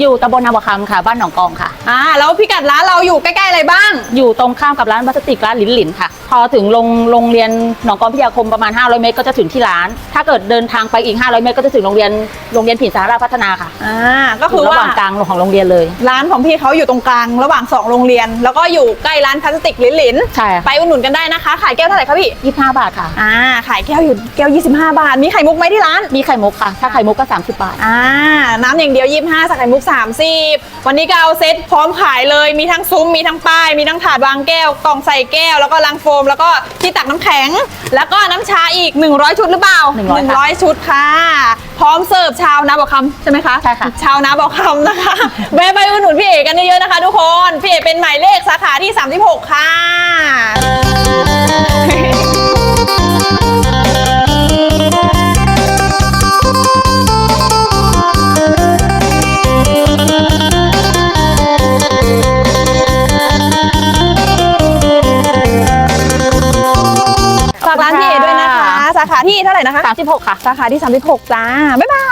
อยู่ตำบลนาบวคำค่ะ บ้านหนองกองค่ะ อ่าแล้วพิกัดร้านเราอยู่ใกล้ๆอะไรบ้าง อยู่ตรงข้ามกับร้านพลาสติกร้านหลินหลินค่ะ พอถึงโรงโรงเรียนหนองกองพิทยาคมประมาณ 500 เมตรก็จะถึงที่ร้าน ถ้าเกิดเดินทางไปอีก 500 เมตรก็จะถึงโรงเรียนโรงเรียนผินสาราพัฒนาค่ะอ่าก็อคือยู่ระหว่าว่างกลางของโรงเรียนเลย ร้านของพี่เขาอยู่ตรงกลางระหว่างสองโรงเรียน แล้วก็อยู่ใกล้ร้านพลาสติกลินลินใช่ไปอุดหนุนกันได้นะคะ ขายแก้วเท่าไหร่คะพี่25 บาทค่ะอ่าขายแก้วอยู่แก้ว 25 บาท มีไข่มุกไหมที่ร้านมีไข่มุกค่ะ ถ้าไข่มุกก็ 30 บาทอ่าน้ำอย่างเดียว 25สักไข่มุก30 วันนี้ก็เอาเซ็ตพร้อมขายเลยมีทั้งซุ้มมีทั้งป้าย มีทั้งถาดวางแก้ว กล่องใส่แก้ว แล้วก็ลังโฟม แล้วก็ที่ตักน้ำแข็ง แล้วก็น้ำชาอีก 100 ชุดหรือเปล่า100ค่ะ100ชุดค่ะ พร้อมเสิร์ฟชาวนาบอกคำใช่ไหมคะใช่ค่ะ ชาวนาบอกคำนะคะแวะไปอุดหนุนพี่เอกกันเยอะๆนะคะ ทุกคนพี่เอกเป็นหมายเลขสาขาที่ 36 ค่ะาขาที่เท่าไหร่นะคะ36 ค่ะ สาขาที่ 36 จ้า บ๊ายบาย